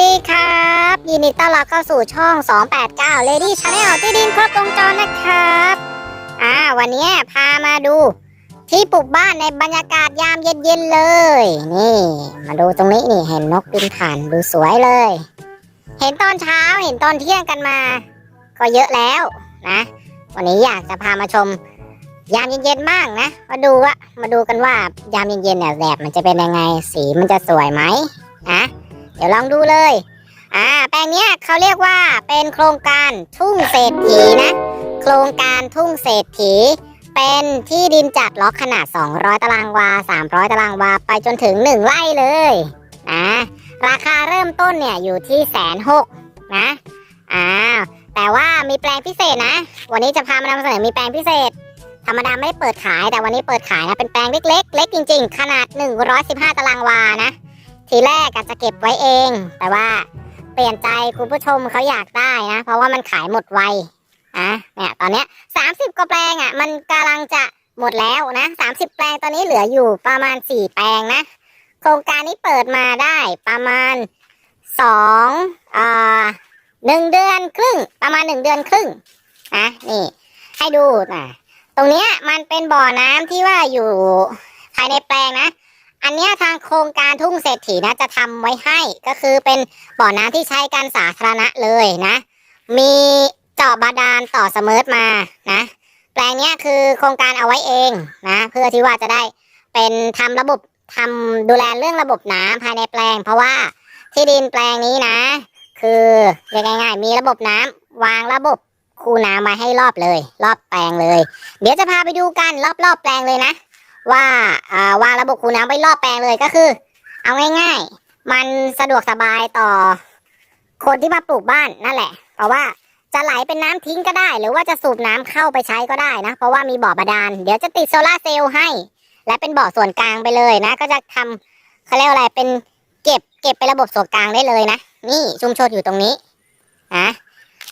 ดีครับ ยินดีต้อนรับเข้าสู่ช่อง 289 Lady Channel ที่ดินครบวงจรนะครับ อ่า วันนี้พามาดู ที่ปลูกบ้านในบรรยากาศยามเย็นๆเลย นี่ มาดูตรงนี้นี่เห็นนกบินผ่านดูสวยเลย เห็นตอนเช้าเห็นตอนเที่ยงกันมา ก็เยอะแล้วนะ วันนี้อยากจะพามาชม ยามเย็นๆบ้างนะ มาดูว่ามาดูกันว่ายามเย็นๆเนี่ยแดดมันจะเป็นยังไง สีมันจะสวยไหมนะ เดี๋ยวลองดูเลย อ่า แปลงเนี้ยเขาเรียกว่าเป็นโครงการทุ่งเศรษฐีนะ โครงการทุ่งเศรษฐี เป็นที่ดินจัดล็อกขนาด 200 ตารางวา 300 ตารางวา ไปจนถึง 1ไร่เลยนะราคาเริ่มต้นเนี่ยอยู่ที่แสนหกนะอ่าแต่ว่ามีแปลงพิเศษนะ วันนี้จะพามานำเสนอมีแปลงพิเศษ ธรรมดาไม่ได้เปิดขายแต่วันนี้เปิดขายนะเป็นแปลงเล็กๆเล็กจริง ๆ ขนาด 115 ตารางวานะ ทีแรกอาจจะเก็บไว้เอง แต่ว่าเปลี่ยนใจคุณผู้ชมเขาอยากได้นะ เพราะว่ามันขายหมดไวอะเนี่ยตอนเนี้ยสามสิบกว่าแปลงอะ มันกำลังจะหมดแล้วนะสามสิบแปลงตอนนี้เหลืออยู่ประมาณสี่แปลงนะ โครงการนี้เปิดมาได้ประมาณสองอ่าหนึ่งเดือนครึ่ง ประมาณหนึ่งเดือนครึ่งนะนี่ ให้ดูนะตรงเนี้ยมันเป็นบ่อน้ำที่ว่าอยู่ภายในแปลงนะ อันนี้ทางโครงการทุ่งเศรษฐีนะจะทำไว้ให้ก็คือเป็นบ่อน้ำที่ใช้การสาธารณะเลยนะ มีเจาะบาดาลต่อเสมอมานะ แปลงนี้คือโครงการเอาไว้เองนะ เพื่อที่ว่าจะได้เป็นทำระบบทำดูแลเรื่องระบบน้ำภายในแปลง เพราะว่าที่ดินแปลงนี้นะ คือเรียกง่ายๆมีระบบน้ำวางระบบคูน้ำมาให้รอบเลย รอบแปลงเลย เดี๋ยวจะพาไปดูกันรอบๆแปลงเลยนะ ว่าอ่าวางระบบคูน้ำไว้รอบแปลงเลยก็คือ เอาง่าย ๆ มันสะดวกสบายต่อ คนที่มาปลูกบ้านนั่นแหละ เพราะว่าจะไหลเป็นน้ำทิ้งก็ได้ หรือว่าจะสูบน้ำเข้าไปใช้ก็ได้นะ เพราะว่ามีบ่อบาดาลเดี๋ยวจะติดโซลาร์เซลล์ให้ และเป็นบ่อส่วนกลางไปเลยนะ ก็จะทำเขาเรียกอะไรเป็นเก็บเก็บเป็นระบบส่วนกลางได้เลยนะนี่ชุมชนอยู่ตรงนี้นะ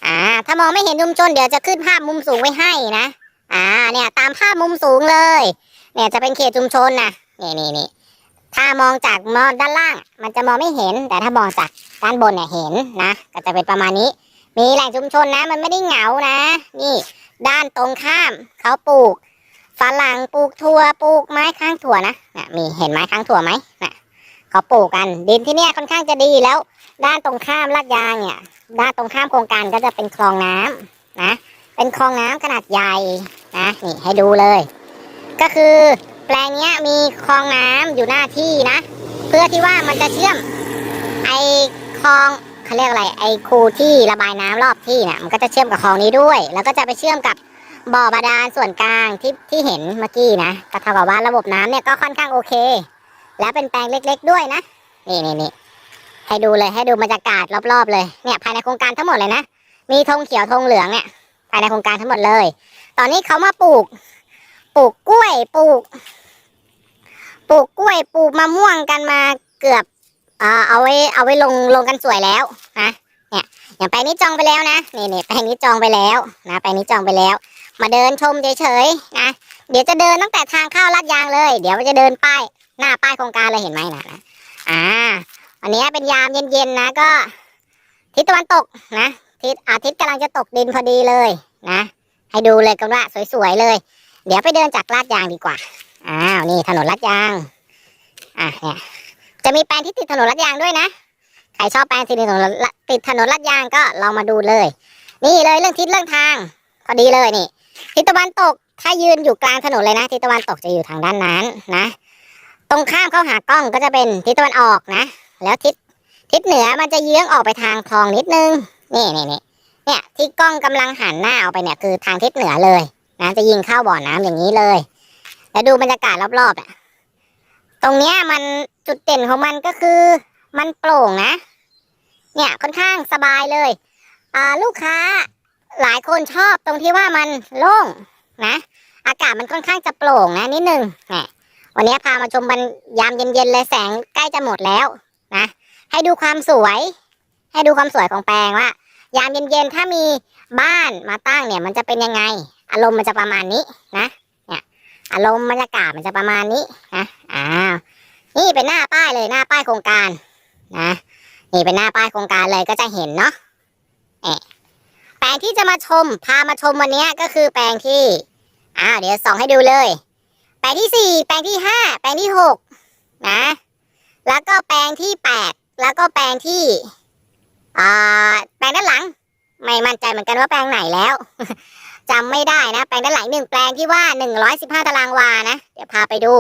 อ่า ถ้ามองไม่เห็นชุมชนเดี๋ยวจะขึ้นภาพมุมสูงไว้ให้นะ อ่าเนี่ยตามภาพมุมสูงเลย เนี่ยจะเป็นเขตชุมชนนะนี่นี่นี่ถ้ามองจากมองด้านล่าง มันจะมองไม่เห็น แต่ถ้ามองจากด้านบนเนี่ยเห็นนะ ก็จะเป็นประมาณนี้ มีแหล่งชุมชนนะ มันไม่ได้เหงานะ นี่ ด้านตรงข้ามเขาปลูกฝรั่งปลูกถั่วปลูกไม้ข้างถั่วนะนะมีเห็นไม้ข้างถั่วไหมนะเขาปลูกกันดินที่เนี่ยค่อนข้างจะดีแล้ว ด้านตรงข้ามลาดยางเนี่ย ด้านตรงข้ามโครงการก็จะเป็นคลองน้ำนะ เป็นคลองน้ำขนาดใหญ่นะนี่ให้ดูเลย ก็คือแปลงเนี้ยมีคลองน้ำอยู่หน้าที่นะ เพื่อที่ว่ามันจะเชื่อมไอคลองเขาเรียกอะไรไอคูที่ระบายน้ำรอบที่เนี่ยมันก็จะเชื่อมกับคลองนี้ด้วย แล้วก็จะไปเชื่อมกับบ่อบาดาลส่วนกลางที่ที่เห็นเมื่อกี้นะก็เท่ากับว่าระบบน้ำเนี่ยก็ค่อนข้างโอเค แล้วเป็นแปลงเล็ก ๆ ด้วยนะนี่นี่นี่ให้ดูเลยให้ดูบรรยากาศรอบๆเลยเนี่ยภายในโครงการทั้งหมดเลยนะมีธงเขียวธงเหลืองเนี่ยภายในโครงการทั้งหมดเลย ตอนนี้เขามาปลูก ปลูกกล้วยปลูก ปลูกกล้วยปลูกมะม่วงกันมาเกือบเออเอาไว้เอาไว้ลงลงกันสวยแล้วนะเนี่ยอย่างแปลงนี้จองไปแล้วนะนี่นี่แปลงนี้จองไปแล้วนะแปลงนี้จองไปแล้ว มาเดินชมเฉยๆนะเดี๋ยวจะเดินตั้งแต่ทางเข้าลาดยางเลย เดี๋ยวจะเดินป้ายหน้าป้ายโครงการเลยเห็นไหมนะนะอ่าวันนี้เป็นยามเย็นๆนะก็ ทิศตะวันตกนะทิศอาทิตย์กำลังจะตกดินพอดีเลยนะ ให้ดูเลยกันว่าสวยๆเลย เดี๋ยวไปเดินจากลาดยางดีกว่า อ้าวนี่ถนนลาดยาง อะเนี่ย จะมีแปลงที่ติดถนนลาดยางด้วยนะ ใครชอบแปลงที่ติดถนนติดถนนลาดยางก็ลองมาดูเลย นี่เลยเรื่องทิศเรื่องทางพอดีเลยนี่ ทิศตะวันตก ถ้ายืนอยู่กลางถนนเลยนะ ทิศตะวันตกจะอยู่ทางด้านนั้นนะ ตรงข้ามเข้าหากล้องก็จะเป็นทิศตะวันออกนะ แล้วทิศทิศเหนือมันจะเยื้องออกไปทางคลองนิดนึง นี่นี่นี่เนี่ยที่กล้องกำลังหันหน้าออกไปเนี่ยคือทางทิศเหนือเลย นะจะยิงเข้าบ่อน้ำอย่างนี้เลย แล้วดูบรรยากาศรอบๆอะตรงเนี้ยมันจุดเด่นของมันก็คือ มันโปร่งนะ เนี่ยค่อนข้างสบายเลย อ่าลูกค้าหลายคนชอบตรงที่ว่ามันโล่งนะ อากาศมันค่อนข้างจะโปร่งนะนิดนึงแหมวันนี้พามาชมบรรยามเย็นๆเลยแสงใกล้จะหมดแล้วนะให้ดูความสวย ให้ดูความสวยของแปลงว่า ยามเย็นๆถ้ามีบ้านมาตั้งเนี่ยมันจะเป็นยังไง อารมณ์มันจะประมาณนี้นะเนี่ยอารมณ์บรรยากาศมันจะประมาณนี้นะอ้าวนี่เป็นหน้าป้ายเลยหน้าป้ายโครงการนะนี่เป็นหน้าป้ายโครงการเลยก็จะเห็นเนาะเอะแปลงที่จะมาชมพามาชมวันนี้ก็คือแปลงที่อ้าวเดี๋ยวส่องให้ดูเลย แปลงที่สี่แปลงที่ห้าแปลงที่หกนะแล้วก็แปลงที่แปดแล้วก็แปลงที่อ่าแปลงด้านหลัง ไม่มั่นใจเหมือนกันว่าแปลงไหนแล้ว จำไม่ได้นะ แปลงด้านหลังหนึ่งแปลงที่ว่าหนึ่งร้อยสิบห้าตารางวานะ เดี๋ยวพาไปดู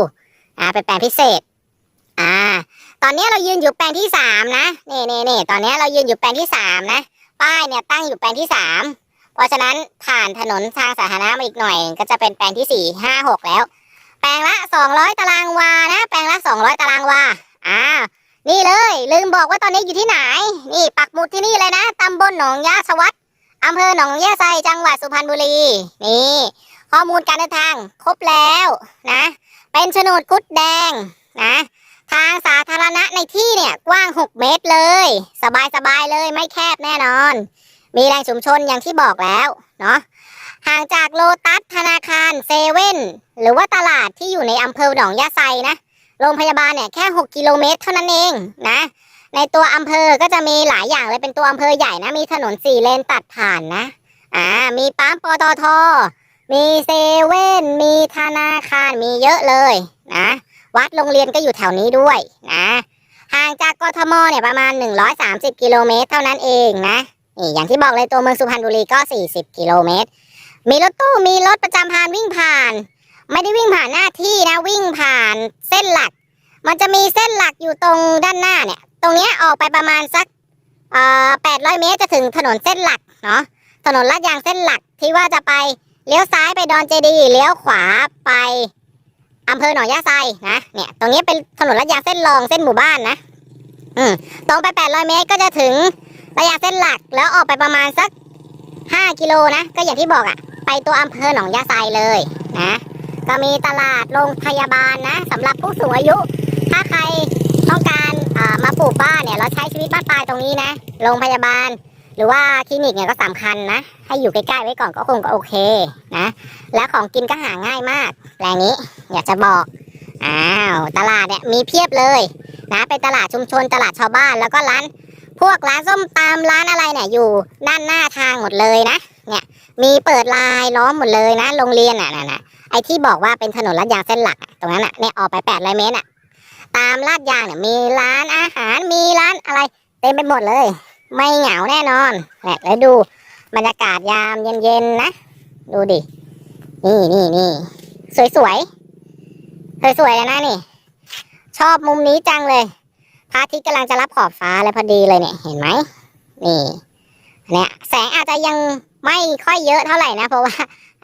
อ่า เป็นแปลงพิเศษ อ่า ตอนนี้เรายืนอยู่แปลงที่สามนะนี่นี่นี่ตอนนี้เรายืนอยู่แปลงที่สามนะ ป้ายเนี่ยตั้งอยู่แปลงที่สามเพราะฉะนั้นผ่านถนนทางสาธารณะมาอีกหน่อย ก็จะเป็นแปลงที่สี่ห้าหกแล้ว แปลงละสองร้อยตารางวา นะ แปลงละสองร้อยตารางวา อ่านี่เลย ลืมบอกว่าตอนนี้อยู่ที่ไหน นี่ปักหมุดที่นี่เลยนะตำบลหนองยาสวัสด อำเภอหนองยาไซจังหวัดสุพรรณบุรี นี่ข้อมูลการเดินทางครบแล้วนะ เป็นโฉนดกุดแดงนะ ทางสาธารณะในที่เนี่ยกว้าง 6 เมตรเลย สบายสบายเลยไม่แคบแน่นอน มีแหล่งชุมชนอย่างที่บอกแล้วเนาะห่างจากโลตัสธนาคารเซเว่นหรือว่าตลาดที่อยู่ในอำเภอหนองยาไซนะโรงพยาบาลเนี่ยแค่ 6 กิโลเมตรเท่านั้นเองนะ ในตัวอำเภอก็จะมีหลายอย่างเลยเป็นตัวอำเภอใหญ่นะ มีถนนสี่เลนตัดผ่านนะ อ่า มีปั๊มปตท มีเซเว่น มีธนาคาร มีเยอะเลยนะ วัดโรงเรียนก็อยู่แถวนี้ด้วยนะ ห่างจากกทมเนี่ยประมาณ 130 กิโลเมตรเท่านั้นเองนะนี่อย่างที่บอกเลยตัวเมืองสุพรรณบุรีก็ 40 กิโลเมตร มีรถตู้ มีรถประจำทางวิ่งผ่าน ไม่ได้วิ่งผ่านหน้าที่นะ วิ่งผ่านเส้นหลัก มันจะมีเส้นหลักอยู่ตรงด้านหน้าเนี่ย ตรงเนี้ยออกไปประมาณสักเอ่อ800เมตรจะถึงถนนเส้นหลักเนาะถนนลาดยางเส้นหลักที่ว่าจะไปเลี้ยวซ้ายไปดอนเจดีย์เลี้ยวขวาไปอำเภอหนองยาไซนะเนี่ยตรงนี้เป็นถนนลาดยางเส้นรองเส้นหมู่บ้านนะอืมตรงไป800เมตรก็จะถึงลาดยางเส้นหลักแล้วออกไปประมาณสัก5กิโลนะก็อย่างที่บอกอะไปตัวอำเภอหนองยาไซเลยนะ ก็มีตลาดโรงพยาบาลนะสำหรับผู้สูงอายุ ถ้าใครต้องการ ปลูกบ้านเนี่ยเราใช้ชีวิตบ้านปลายตรงนี้นะโรงพยาบาล หรือว่าคลินิกเนี่ยก็สำคัญนะ ให้อยู่ใกล้ๆไว้ก่อนก็คงก็โอเคนะ แล้วของกินก็หาง่ายมากแปลงนี้อยากจะบอกอ้าวตลาดเนี่ยมีเพียบเลยนะเป็นตลาดชุมชนตลาดชาวบ้านแล้วก็ร้าน พวกร้านส้มตำร้านอะไรเนี่ยอยู่ด้านหน้าทางหมดเลยนะเนี่ยมีเปิดลายล้อมหมดเลยนะโรงเรียนอะน่ะนะไอ้ที่บอกว่าเป็นถนนลาดยางเส้นหลักตรงนั้นอะเนี่ยออกไปแปดร้อยเมตรอะ ตามลาดยางเนี่ยมีร้านอาหารมีร้านอะไรเต็มไปหมดเลย ไม่เหงาแน่นอนเนี่ยแล้วดูบรรยากาศยามเย็นๆนะ ดูดิ นี่นี่นี่สวยๆสวยๆเลยนะนี่ ชอบมุมนี้จังเลยพระอาทิตย์กำลังจะรับขอบฟ้าเลยพอดีเลยเนี่ยเห็นไหมนี่เนี่ยแสงอาจจะยังไม่ค่อยเยอะเท่าไหร่นะ เพราะว่า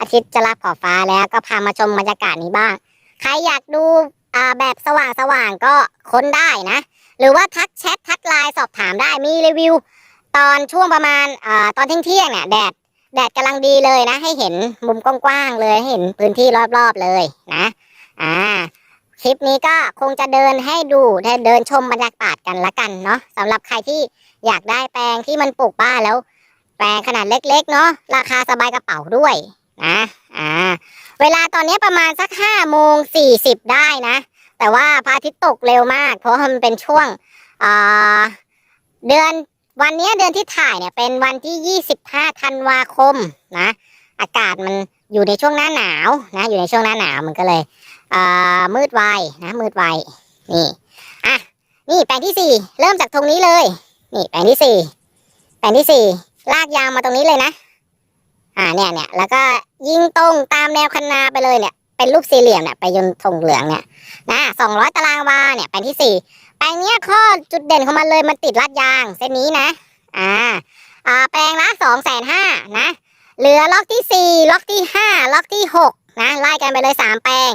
อาทิตย์จะรับขอบฟ้าแล้วก็พามาชมบรรยากาศนี้บ้าง ใครอยากดู อ่าแบบสว่างๆก็ค้นได้นะ หรือว่าทักแชททักไลน์สอบถามได้มีรีวิว ตอนช่วงประมาณอ่าตอนเที่ยงเนี่ยแดดแดดกำลังดีเลยนะ ให้เห็นมุมกว้างๆเลยให้เห็นพื้นที่รอบๆเลยนะอ่าคลิปนี้ก็คงจะเดินให้ดูเดินชมบรรยากาศกันละกันเนาะสำหรับใครที่อยากได้แปลงที่มันปลูกบ้านแล้ว แปลงขนาดเล็ก ๆ เนาะราคาสบายกระเป๋าด้วยนะอ่า เวลาตอนนี้ประมาณสักห้าโมงสี่สิบได้นะ แต่ว่าพระอาทิตย์ตกเร็วมาก เพราะมันเป็นช่วงเดือนวันนี้เดือนที่ถ่ายเนี่ยเป็นวันที่ 25ธันวาคมนะ อากาศมันอยู่ในช่วงหน้าหนาวนะ อยู่ในช่วงหน้าหนาวมันก็เลยมืดไวนะมืดไวนี่อะนี่แปลงที่สี่เริ่มจากตรงนี้เลย นี่แปลงที่สี่แปลงที่สี่ลากยาวมาตรงนี้เลยนะ อ่าเนี่ยเนี่ยแล้วก็ยิงตรงตามแนวคันนาไปเลยเนี่ย เป็นรูปสี่เหลี่ยมเนี่ยไปยนธงเหลืองเนี่ยนะสองร้อยตารางวาเนี่ยแปลงที่สี่แปลงเนี้ยข้อจุดเด่นของมันเลยมันติดลาดยางเส้นนี้นะอ่าอ่าแปลงละสองแสนห้านะเหลือล็อกที่สี่ล็อกที่ห้าล็อกที่หกนะไล่กันไปเลยสามแปลง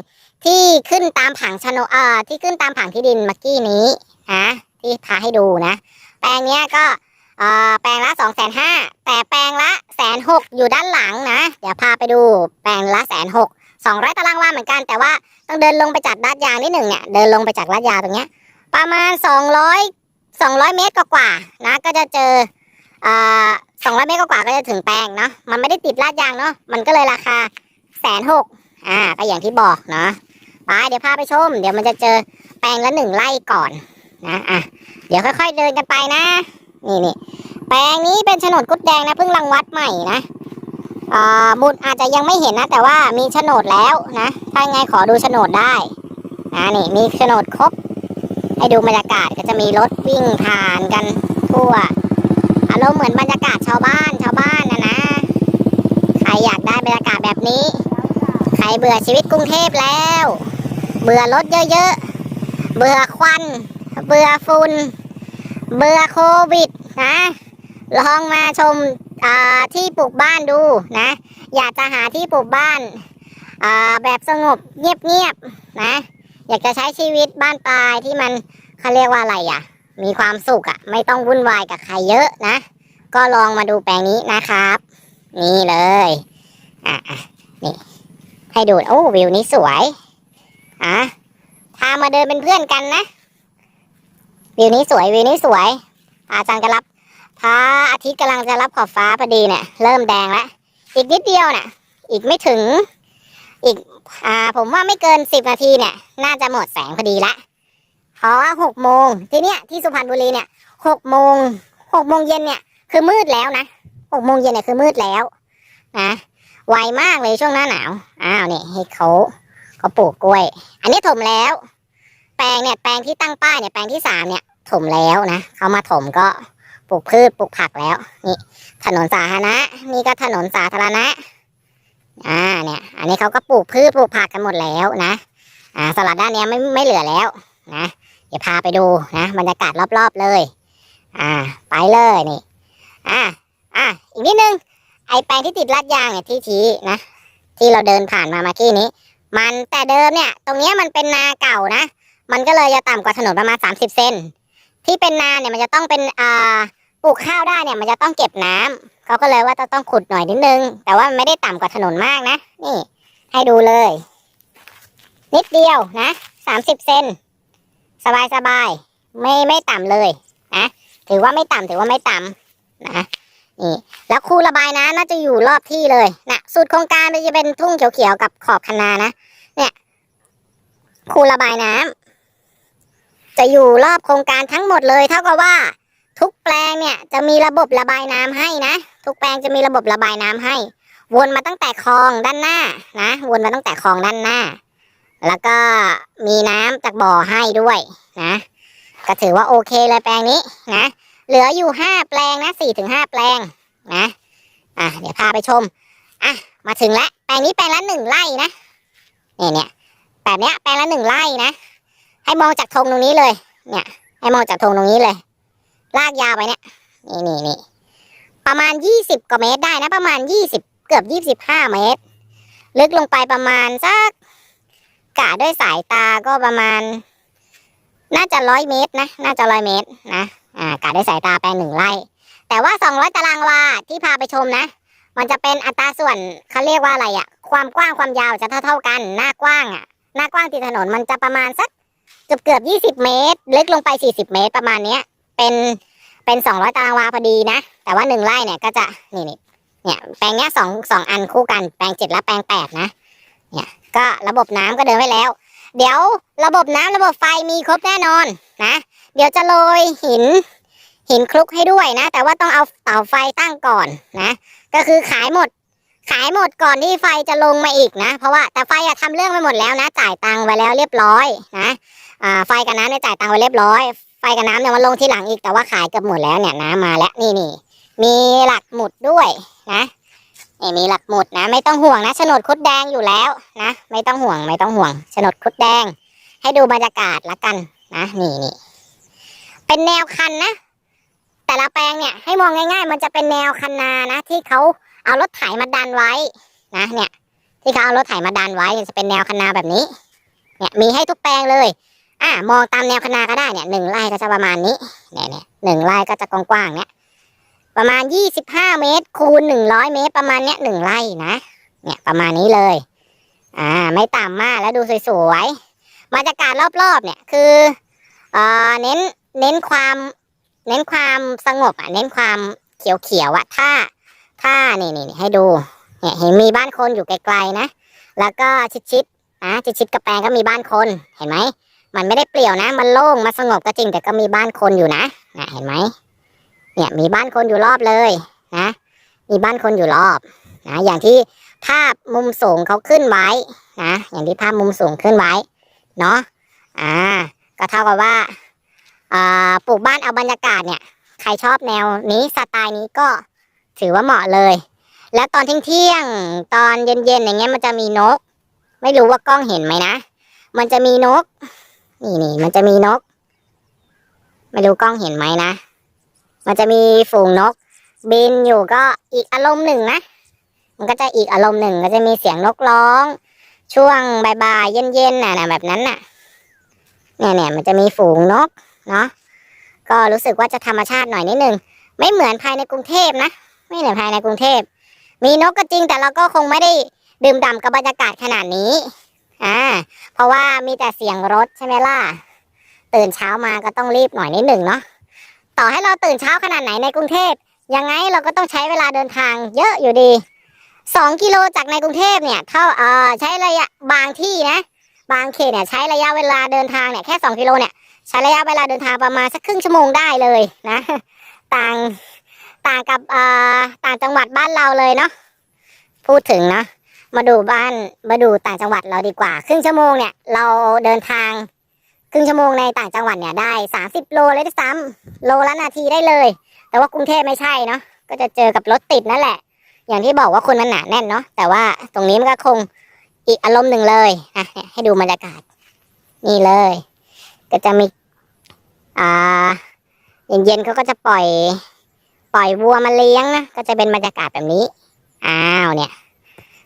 ที่ขึ้นตามผังชโนเอ่อที่ขึ้นตามผังที่ดินเมื่อกี้นี้นะที่พาให้ดูนะ แปลงเนี้ยก็ แปลงละสองแสนห้าแต่แปลงละแสนหกอยู่ด้านหลังนะ เดี๋ยวพาไปดูแปลงละแสนหกสองร้อยตารางวาเหมือนกัน แต่ว่าต้องเดินลงไปจากลาดยางนิดหนึ่งเนี่ยเดินลงไปจากลาดยางตรงเนี้ยประมาณสองร้อยสองร้อยเมตรกว่าๆนะก็จะเจอสองร้อยเมตรกว่าๆก็จะถึงแปลงเนาะมันไม่ได้ติดลาดยางเนาะมันก็เลยราคาแสนหกอ่าก็อย่างที่บอกเนาะไปเดี๋ยวพาไปชม เดี๋ยวมันจะเจอแปลงละหนึ่งไร่ก่อนนะอะเดี๋ยวค่อย ๆเดินกันไปนะ นี่นี่แปลงนี้เป็นโฉนดกุดแดงนะเพิ่งรังวัดใหม่นะบุตรอาจจะยังไม่เห็นนะ แต่ว่ามีโฉนดแล้วนะถ้างไงขอดูโฉนดได้อ่านี่มีโฉนดครบ ให้ดูบรรยากาศก็จะมีรถวิ่งผ่านกันทั่วอารมณ์เหมือนบรรยากาศชาวบ้านชาวบ้านนะนะใครอยากได้บรรยากาศแบบนี้ ใครเบื่อชีวิตกรุงเทพแล้ว เบื่อรถเยอะๆเบื่อควัน เบื่อฝุ่นเบื่อโควิด นะ ลองมาชมาที่ปลูกบ้านดูนะ อยากจะหาที่ปลูกบ้านาแบบสงบเงียบๆนะ อยากจะใช้ชีวิตบ้านปลายที่มันเขาเรียกว่าอะไรอะ มีความสุขอะ ไม่ต้องวุ่นวายกับใครเยอะนะ ก็ลองมาดูแปลงนี้นะครับ นี่เลยอะนี่ให้ดูโอ้วิวนี้สวยอะพามาเดินเป็นเพื่อนกันนะ วิวนี้สวยวิวนี้สวย อาจารย์จะรับพระอาทิตย์กำลังจะรับขอบฟ้าพอดีเนี่ยเริ่มแดงแล้วอีกนิดเดียวเนี่ยอีกไม่ถึง อีกอ่าผมว่าไม่เกินสิบนาทีเนี่ย น่าจะหมดแสงพอดีละเพราะว่าหกโมงที่เนี้ยที่สุพรรณบุรีเนี่ยหกโมงหกโมงเย็นเนี่ย คือมืดแล้วนะหกโมงเย็นเนี่ยคือมืดแล้วนะไวมากเลยช่วงหน้าหนาวอ้าวนี่ให้เขาเขาปลูกกล้วย อันนี้ถมแล้ว แปลงเนี่ยแปลงที่ตั้งป้ายเนี่ยแปลงที่สามเนี่ย ถมแล้วนะเขามาถมก็ปลูกพืชปลูกผักแล้วนี่ถนนสาธารณะนี่ก็ถนนสาธารณะอ่าเนี่ย อันนี้เขาก็ปลูกพืชปลูกผักกันหมดแล้วนะ อ่าสลัดด้านนี้ไม่ไม่เหลือแล้วนะเดี๋ยวพาไปดูนะบรรยากาศรอบๆเลย อ่า ไปเลยนี่ อ่าอ่าอีกนิดนึงไอแปลงที่ติดลาดยางเนี่ยที่ชี้นะที่เราเดินผ่านมาเมื่อกี้นี้ มันแต่เดิมเนี่ย ตรงเนี้ยมันเป็นนาเก่านะ มันก็เลยจะต่ำกว่าถนนประมาณสามสิบเซน ที่เป็นนาเนี่ยมันจะต้องเป็นอ่าปลูกข้าวได้เนี่ยมันจะต้องเก็บน้ำเขาก็เลยว่าจะต้องขุดหน่อยนิดนึง แต่ว่าไม่ได้ต่ำกว่าถนนมากนะ นี่ ให้ดูเลย นิดเดียวนะสามสิบเซนสบายสบายๆไม่ไม่ต่ำเลยนะถือว่าไม่ต่ำถือว่าไม่ต่ำนะนี่แล้วคูระบายน้ำน่าจะอยู่รอบที่เลยนะสุดโครงการมันจะเป็นทุ่งเขียวๆกับขอบคันนานะ เนี่ย คูระบายน้ำ จะอยู่รอบโครงการทั้งหมดเลย เท่ากับว่า ทุกแปลงเนี่ยจะมีระบบระบายน้ำให้นะ ทุกแปลงจะมีระบบระบายน้ำให้ วนมาตั้งแต่คลองด้านหน้านะ วนมาตั้งแต่คลองด้านหน้า แล้วก็มีน้ำจากบ่อให้ด้วยนะ ก็ถือว่าโอเคเลยแปลงนี้นะ เหลืออยู่ห้าแปลงนะสี่ถึงห้าแปลงนะอะเดี๋ยวพาไปชมอะมาถึงแล้วแปลงนี้แปลงละหนึ่งไร่นะเนี่ยเนี่ยแบบเนี้ยแปลงละหนึ่งไร่นะ ให้มองจากธงตรงนี้เลย เนี่ย ให้มองจากธงตรงนี้เลย ลากยาวไปเนี่ย นี่นี่นี่ประมาณยี่สิบกว่าเมตรได้นะ ประมาณยี่สิบเกือบยี่สิบห้าเมตร ลึกลงไปประมาณสักกะด้วยสายตาก็ประมาณ น่าจะร้อยเมตรนะ น่าจะร้อยเมตรนะ อ่ากะด้วยสายตาแปลงหนึ่งไร่ แต่ว่าสองร้อยตารางวาที่พาไปชมนะ มันจะเป็นอัตราส่วนเขาเรียกว่าอะไรอะความกว้างความยาวจะเท่าเท่ากัน หน้ากว้างอะหน้ากว้างติดถนนมันจะประมาณสัก เกือบเกือบยี่สิบเมตร ลึกลงไปสี่สิบเมตรประมาณเนี้ย เป็นเป็นสองร้อยตารางวาพอดีนะ แต่ว่าหนึ่งไร่เนี่ยก็จะนี่นี่เนี่ยแปลงเนี้ยสองสองอันคู่กันแปลงเจ็ดและแปลงแปดนะ เนี่ยก็ระบบน้ำก็เดินไว้แล้ว เดี๋ยวระบบน้ำระบบไฟมีครบแน่นอนนะ เดี๋ยวจะโรยหินหินคลุกให้ด้วยนะ แต่ว่าต้องเอาเสาไฟตั้งก่อนนะ ก็คือขายหมด ขายหมดก่อนที่ไฟจะลงมาอีกนะ เพราะว่าแต่ไฟอะทำเรื่องไปหมดแล้วนะ จ่ายตังค์ไว้แล้วเรียบร้อยนะอ่าไฟกับน้ำเนี่ยจ่ายตังค์ไว้เรียบร้อย ไฟกับน้ำเนี่ยมันลงที่หลังอีกแต่ว่าขายเกือบหมดแล้วเนี่ยน้ำมาแล้วนี่นี่มีหลักหมุดด้วยนะนี่มีหลักหมุดนะ ไม่ต้องห่วงนะโฉนดคุดแดงอยู่แล้วนะ ไม่ต้องห่วงไม่ต้องห่วงโฉนดคุดแดง ให้ดูบรรยากาศละกันนะนี่นี่เป็นแนวคันนะแต่ละแปลงเนี่ยให้มองง่าย ๆ มันจะเป็นแนวคันนานะ ที่เขา เอารถไถมาดันไว้นะเนี่ยที่เขาเอารถไถมาดันไว้จะเป็นแนวคันนาแบบนี้เนี่ยมีให้ทุกแปลงเลยอ่ามองตามแนวคันนาก็ได้เนี่ยหนึ่งไร่ก็จะประมาณนี้เนี่ยเนี่ยหนึ่งไร่ก็จะกว้างๆเนี่ยประมาณยี่สิบห้าเมตร คูณหนึ่งร้อยเมตร ประมาณเนี้ยหนึ่งไร่นะเนี่ยประมาณนี้เลยอ่าไม่ต่ำมากแล้วดูสวยๆบรรยากาศรอบๆเนี่ยคือเอ่อเน้นเน้นความ เน้นความสงบอะเน้นความเขียวๆอะถ้า ถ้านี่นี่นี่ให้ดูเนี่ยเห็นมีบ้านคนอยู่ไกลๆนะ แล้วก็ชิดๆนะชิดๆกับแปลงก็มีบ้านคนเห็นไหมมันไม่ได้เปลี่ยวนะ มันโล่งมันสงบก็จริง แต่ก็มีบ้านคนอยู่นะนะเห็นไหมเนี่ยมีบ้านคนอยู่รอบเลยนะ มีบ้านคนอยู่รอบนะอย่างที่ภาพมุมสูงเขาขึ้นไว้นะอย่างที่ภาพมุมสูงขึ้นไว้เนาะอ่าก็เท่ากับว่าอ่าปลูกบ้านเอาบรรยากาศเนี่ย ใครชอบแนวนี้สไตล์นี้ก็ ถือว่าเหมาะเลย แล้วตอนเที่ยงตอนเย็นๆอย่างเงี้ยมันจะมีนก ไม่รู้ว่ากล้องเห็นไหมนะ มันจะมีนก นี่นี่มันจะมีนก ไม่รู้กล้องเห็นไหมนะ มันจะมีฝูงนก บินอยู่ก็อีกอารมณ์หนึ่งนะ มันก็จะอีกอารมณ์หนึ่งก็จะมีเสียงนกร้อง ช่วงบ่ายๆเย็นๆน่ะนะแบบนั้นน่ะ เนี่ยเนี่ยมันจะมีฝูงนกเนาะก็รู้สึกว่าจะธรรมชาติหน่อยนิดนึง ไม่เหมือนภายในกรุงเทพนะ ไม่เหมือนภายในกรุงเทพ มีนกก็จริงแต่เราก็คงไม่ได้ดื่มด่ำกับบรรยากาศขนาดนี้ อ่า เพราะว่ามีแต่เสียงรถใช่ไหมล่ะ ตื่นเช้ามาก็ต้องรีบหน่อยนิดหนึ่งเนาะ ต่อให้เราตื่นเช้าขนาดไหนในกรุงเทพยังไงเราก็ต้องใช้เวลาเดินทางเยอะอยู่ดีสองกิโลจากในกรุงเทพเนี่ยเท่าเออใช้ระยะบางที่นะ บางเขตเนี่ยใช้ระยะเวลาเดินทางเนี่ยแค่สองกิโลเนี่ยใช้ระยะเวลาเดินทางประมาณสักครึ่งชั่วโมงได้เลยนะ ต่าง ต่างกับต่างจังหวัดบ้านเราเลยเนาะพูดถึงเนาะมาดูบ้านมาดูต่างจังหวัดเราดีกว่า ครึ่งชั่วโมงเนี่ย เราเดินทาง ครึ่งชั่วโมงในต่างจังหวัดเนี่ยได้สามสิบโลเลยด้วยซ้ำโลละนาทีได้เลย แต่ว่ากรุงเทพไม่ใช่เนาะก็จะเจอกับรถติดนั่นแหละ อย่างที่บอกว่าคนมันหนาแน่นเนาะแต่ว่าตรงนี้มันก็คงอีกอารมณ์หนึ่งเลยอะเนี่ยให้ดูบรรยากาศ นี่เลย ก็จะมีอ่าเย็นๆเขาก็จะปล่อย ปล่อยวัวมาเลี้ยงนะก็จะเป็นบรรยากาศแบบนี้ อ้าวเนี่ย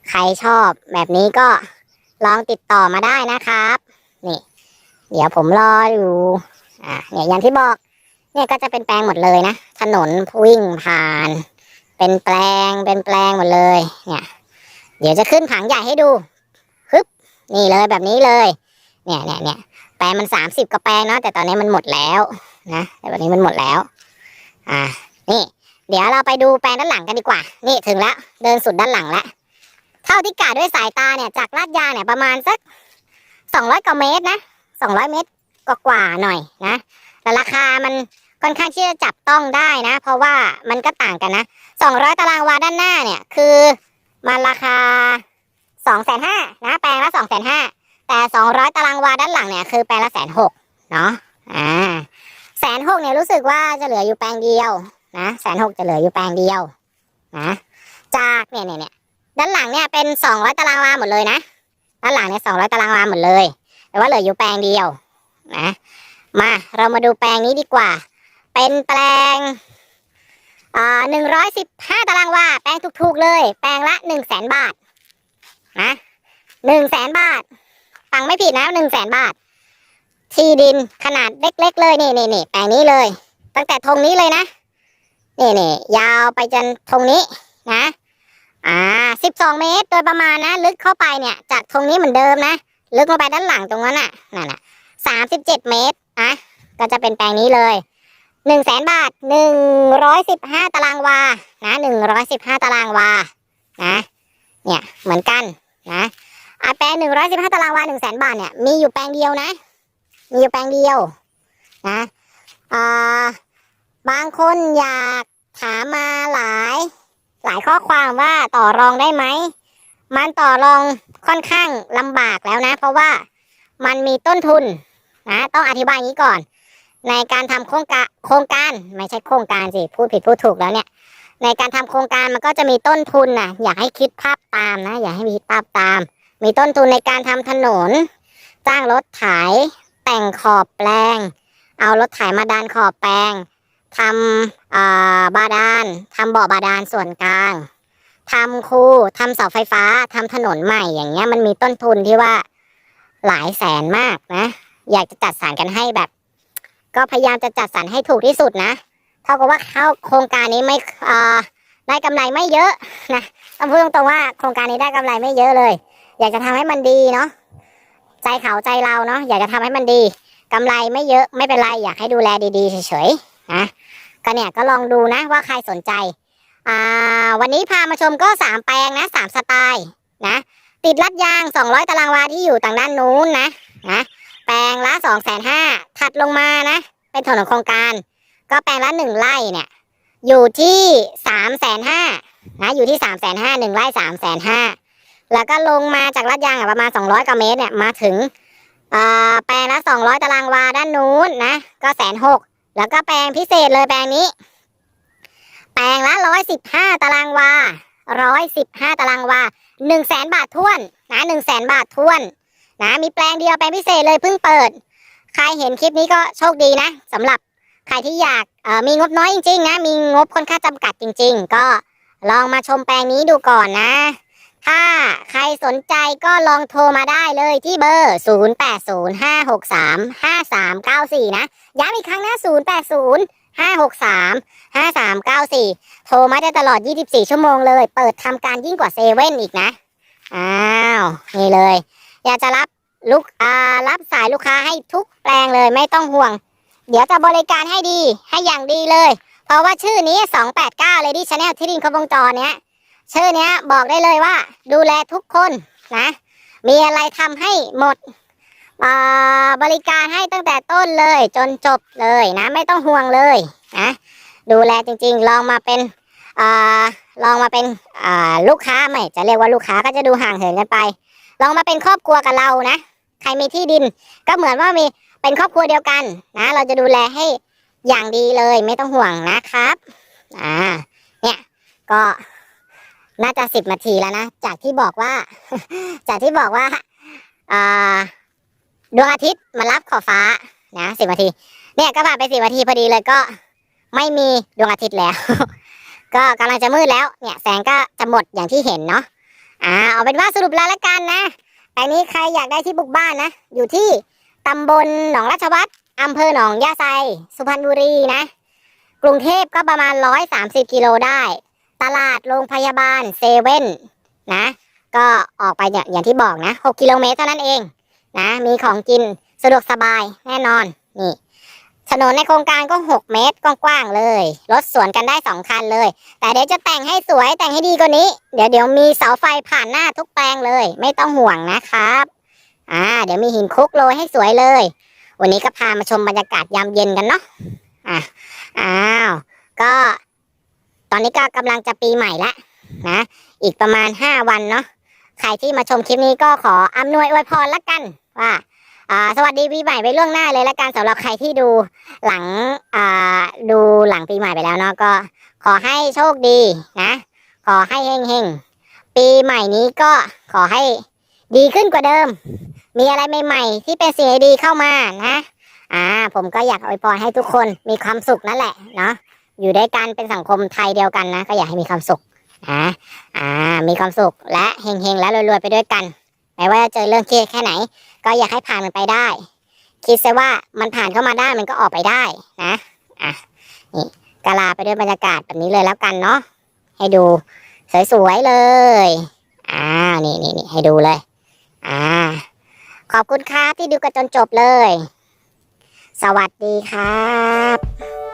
ใครชอบแบบนี้ก็ลองติดต่อมาได้นะครับ นี่ เดี๋ยวผมรออยู่อ่าเนี่ยอย่างที่บอก เนี่ยก็จะเป็นแปลงหมดเลยนะ ถนนวิ่งผ่าน เป็นแปลงเป็นแปลงหมดเลย เนี่ย เดี๋ยวจะขึ้นผังใหญ่ให้ดูฮึบนี่เลยแบบนี้เลย เนี่ยเนี่ยเนี่ยแปลงมันสามสิบกว่าแปลงเนาะแต่ตอนนี้มันหมดแล้วนะแต่วันนี้มันหมดแล้ว อ่านี่ เดี๋ยวเราไปดูแปลงด้านหลังกันดีกว่า นี่ถึงแล้ว เดินสุดด้านหลังแล้ว เท่าที่กะด้วยสายตาเนี่ยจากลาดยางเนี่ยประมาณสักสองร้อยกว่าเมตรนะสองร้อยเมตรกว่าๆหน่อยนะ แต่ราคามันค่อนข้างที่จะจับต้องได้นะ เพราะว่ามันก็ต่างกันนะสองร้อยตารางวาด้านหน้าเนี่ย คือมันราคาสองแสนห้านะ แปลงละสองแสนห้าแต่สองร้อยตารางวาด้านหลังเนี่ยคือแปลงละแสนหกเนาะอ่าแสนหกเนี่ยรู้สึกว่าจะเหลืออยู่แปลงเดียว นะแสนหกจะเหลืออยู่แปลงเดียวนะจากเนี่ยเนี่ยเนี่ยด้านหลังเนี่ยเป็นสองร้อยตารางวาหมดเลยนะด้านหลังเนี่ยสองร้อยตารางวาหมดเลย แต่ว่าเหลืออยู่แปลงเดียวนะมาเรามาดูแปลงนี้ดีกว่า เป็นแปลงอ่าหนึ่งร้อยสิบห้าตารางวาแปลงถูกๆเลย แปลงละหนึ่งแสนบาทนะหนึ่งแสนบาทฟังไม่ผิดนะหนึ่งแสนบาท ที่ดินขนาดเล็กๆเลยนี่นี่นี่แปลงนี้เลย ตั้งแต่ธงนี้เลยนะ นี่นี่ยาวไปจนธงนี้นะ อ่าสิบสองเมตรโดยประมาณนะ ลึกเข้าไปเนี่ย จากตรงนี้เหมือนเดิมนะ ลึกลงไปด้านหลังตรงนั้นน่ะนั่นน่ะสามสิบเจ็ดเมตรนะก็จะเป็นแปลงนี้เลยหนึ่งแสนบาทหนึ่งร้อยสิบห้าตารางวานะหนึ่งร้อยสิบห้าตารางวานะเนี่ยเหมือนกันนะอ่าแปลงหนึ่งร้อยสิบห้าตารางวาหนึ่งแสนบาทเนี่ยมีอยู่แปลงเดียวนะ มีอยู่แปลงเดียวนะอ่า บางคนอยากถามมาหลาย หลายข้อความว่าต่อรองได้ไหม มันต่อรองค่อนข้างลำบากแล้วนะ เพราะว่ามันมีต้นทุนนะต้องอธิบายอย่างนี้ก่อน ในการทำโครงการโครงการไม่ใช่โครงการสิพูดผิดพูดถูกแล้วเนี่ย ในการทำโครงการมันก็จะมีต้นทุนนะอยากให้คิดภาพตามนะ อยากให้มีภาพตาม มีต้นทุนในการทำถนน จ้างรถไถแต่งขอบแปลง เอารถไถมาดันขอบแปลง ทำบาดาลทำบ่อบาดาลส่วนกลางทำคูทำเสาไฟฟ้าทำถนนใหม่อย่างเงี้ยมันมีต้นทุนที่ว่าหลายแสนมากนะ อยากจะจัดสรรกันให้แบบ ก็พยายามจะจัดสรรให้ถูกที่สุดนะเท่ากับว่าเข้าโครงการนี้ไม่ได้กำไรไม่เยอะนะต้องพูดตรงๆว่าโครงการนี้ได้กำไรไม่เยอะเลย อยากจะทำให้มันดีเนาะใจเขาใจเราเนาะอยากจะทำให้มันดีกำไรไม่เยอะไม่เป็นไรอยากให้ดูแลดีๆเฉยๆ นะก็เนี่ยก็ลองดูนะว่าใครสนใจอ่าวันนี้พามาชมก็สามแปลงนะสามสไตล์นะติดลัดยาง 200 ตารางวาที่อยู่ต่างด้านนู้นนะนะแปลงละสองแสนห้าถัดลงมานะ เป็นถนนโครงการ ก็แปลงละหนึ่งไร่เนี่ยอยู่ที่สามแสนห้านะอยู่ที่สามแสนห้าหนึ่งไร่สามแสนห้าแล้วก็ลงมาจากลาดยางประมาณสองร้อยกว่าเมตรเนี่ยมาถึงอ่าแปลงละสองร้อยตารางวาด้านนู้นนะก็แสนหก แล้วก็แปลงพิเศษเลยแปลงนี้ แปลงละร้อยสิบห้าตารางวาร้อยสิบห้าตารางวาหนึ่งแสนบาทท้วนนะหนึ่งแสนบาทท้วนนะมีแปลงเดียวแปลงพิเศษเลยเพิ่งเปิด ใครเห็นคลิปนี้ก็โชคดีนะสำหรับใครที่อยากเอ่อมีงบน้อยจริงๆนะมีงบค่อนข้างจำกัดจริง ๆ ก็ลองมาชมแปลงนี้ดูก่อนนะ ถ้าใครสนใจก็ลองโทรมาได้เลยที่เบอร์ 0805635394 นะ ย้ำอีกครั้งนะ 0805635394 โทรมาได้ตลอด 24 ชั่วโมงเลย เปิดทำการยิ่งกว่าเซเว่นอีกนะ อ้าว นี่เลย อยากจะรับลูกอ่ารับสายลูกค้าให้ทุกแปลงเลยไม่ต้องห่วง เดี๋ยวจะบริการให้ดีให้อย่างดีเลย เพราะว่าชื่อนี้ 289 Lady Channel ที่ดินครบวงจรเนี้ย ชื่อเนี้ยบอกได้เลยว่า ดูแลทุกคนนะ มีอะไรทำให้หมดบริการให้ตั้งแต่ต้นเลยจนจบเลยนะ ไม่ต้องห่วงเลยนะดูแลจริงๆ ลองมาเป็นอลองมาเป็นลูกค้าไม่จะเรียกว่าลูกค้าก็จะดูห่างเหินกันไป ลองมาเป็นครอบครัวกับเรานะ ใครมีที่ดิน ก็เหมือนว่ามีเป็นครอบครัวเดียวกันนะ เราจะดูแลให้อย่างดีเลยไม่ต้องห่วงนะครับอ่าเนี่ยก็ น่าจะสิบนาทีแล้วนะ จากที่บอกว่า จากที่บอกว่าดวงอาทิตย์มารับขอบฟ้านะสิบนาที เนี่ยก็ผ่านไปสิบนาทีพอดีเลยก็ไม่มีดวงอาทิตย์แล้ว ก็กำลังจะมืดแล้ว เนี่ยแสงก็จะหมดอย่างที่เห็นเนาะอ่าเอาเป็นว่าสรุปแล้วละกันนะอันนี้ใครอยากได้ที่บุกบ้านนะ อยู่ที่ตำบลหนองราชวัตรอำเภอหนองยาไซ สุพรรณบุรีนะ กรุงเทพก็ประมาณร้อยสามสิบกิโลได้ ตลาดโรงพยาบาลเซเว่นนะก็ออกไปเนี่ยอย่างที่บอกนะหกกิโลเมตรเท่านั้นเองนะมีของกินสะดวกสบายแน่นอนนี่ถนนในโครงการก็หกเมตรกว้างๆเลยรถสวนกันได้สองคันเลย แต่เดี๋ยวจะแต่งให้สวยแต่งให้ดีกว่านี้ เดี๋ยวเดี๋ยวมีเสาไฟผ่านหน้าทุกแปลงเลย ไม่ต้องห่วงนะครับอ่าเดี๋ยวมีหินคุกโรยให้สวยเลย วันนี้ก็พามาชมบรรยากาศยามเย็นกันเนาะอะอ้าวก็ ตอนนี้ก็กำลังจะปีใหม่ละนะ อีกประมาณห้าวันเนาะใครที่มาชมคลิปนี้ก็ขออำนวยอวยพรละกันว่าสวัสดีปีใหม่ไปล่วงหน้าเลยละกันสำหรับใครที่ดูหลังดูหลังปีใหม่ไปแล้วเนาะก็ ขอให้โชคดีนะ ขอให้เฮงๆปีใหม่นี้ก็ขอให้ดีขึ้นกว่าเดิม มีอะไรใหม่ๆ ที่เป็นสิ่งดีเข้ามานะ อ่า ผมก็อยากอวยพรให้ทุกคนมีความสุขนั่นแหละเนาะ อยู่ด้วยกันเป็นสังคมไทยเดียวกันนะ ก็อยากให้มีความสุขอ่าอ่ามีความสุขและเฮงๆและรวยๆไปด้วยกันไม่ว่าจะเจอเรื่องเครียดแค่ไหน ก็อยากให้ผ่านมันไปได้ คิดซะว่ามันผ่านเข้ามาได้มันก็ออกไปได้นะอะนี่กาลาไปด้วยบรรยากาศแบบนี้เลยแล้วกันเนาะให้ดูสวยๆเลยอ่านี่นี่นี่ให้ดูเลยอ่าขอบคุณครับที่ดูกันจนจบเลย สวัสดีครับ